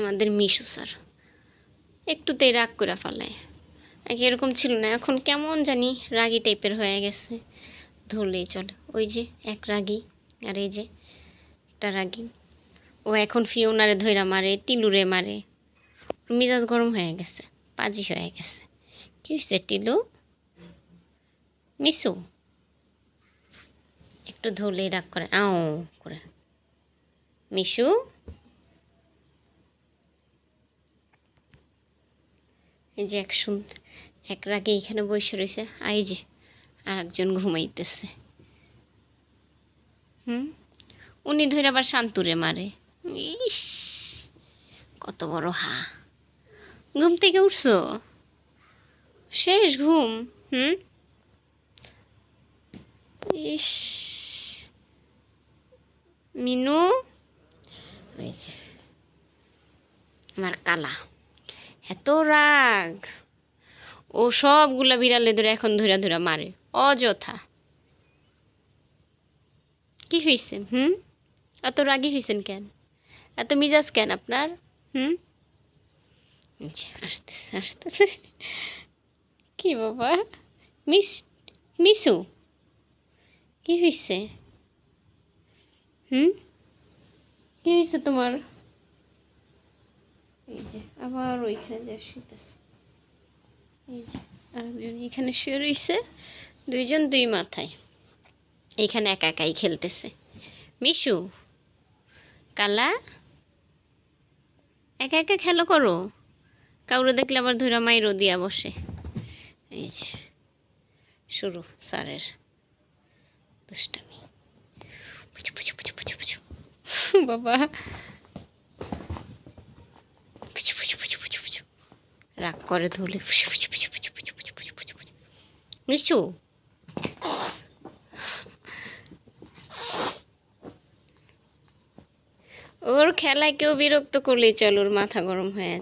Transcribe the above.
আমাদের মিশু স্যার। একটুতেই রাগ করে ফেলায়। আগে এরকম ছিল না, এখন কেমন জানি রাগী টাইপের হয়ে গেছে। ধরলেই চলে। ওই যে এক রাগী আর এই যে একটা রাগী। ও এখন ফিওনারে ধইরা মারে, টিলুরে মারে। মেজাজ গরম হয়ে গেছে, পাজি হয়ে গেছে। কি হয়েছে টিলু? মিশু? একটু ধরলেই রাগ করে, আও করে। মিশু? এই যে এক শুন এক রাগে এখানে বসে রয়েছে আই যে আর একজন ঘুমাইতেছে। হুম? উনি ধরে আবার শান্তুরে মারে। ইস, কত বড় হা। ঘুম থেকে উঠছো? শেষ ঘুম, হুম? ইস। মিনু? আমার কালা। এত রাগ। ও সবগুলা বিড়ালে ধরে এখন ধরে ধরে মারে। অযথা। কি হয়েছে হুম? এত রাগি হয়েছেন কেন? এত মিজাজ কেন আপনার? হুম? আচ্ছা, আসতেছে আসতেছে। কি বাবা? মিস মিসু? কি হয়েছে হুম? কি হয়েছে তোমার? এই যে, আবার ওইখানে যা শুইতেছে। এই যে আরেকজন এখানে শুয়ে রয়েছে দুইজন দুই মাথায়। এইখানে একা একাই খেলতেছে। মিশু, কালা, একা একা খেলো করো। কাউরে দেখলে আবার ধৈরা মাইরও দিয়া বসে। এই যে, শুরু স্যারের দুষ্টামি। পুচু পুচু। বাবা। রাগ করে ধরলে মিশু। ওর খেলায় কেউ বিরক্ত করলেই চল ওর মাথা গরম হয়ে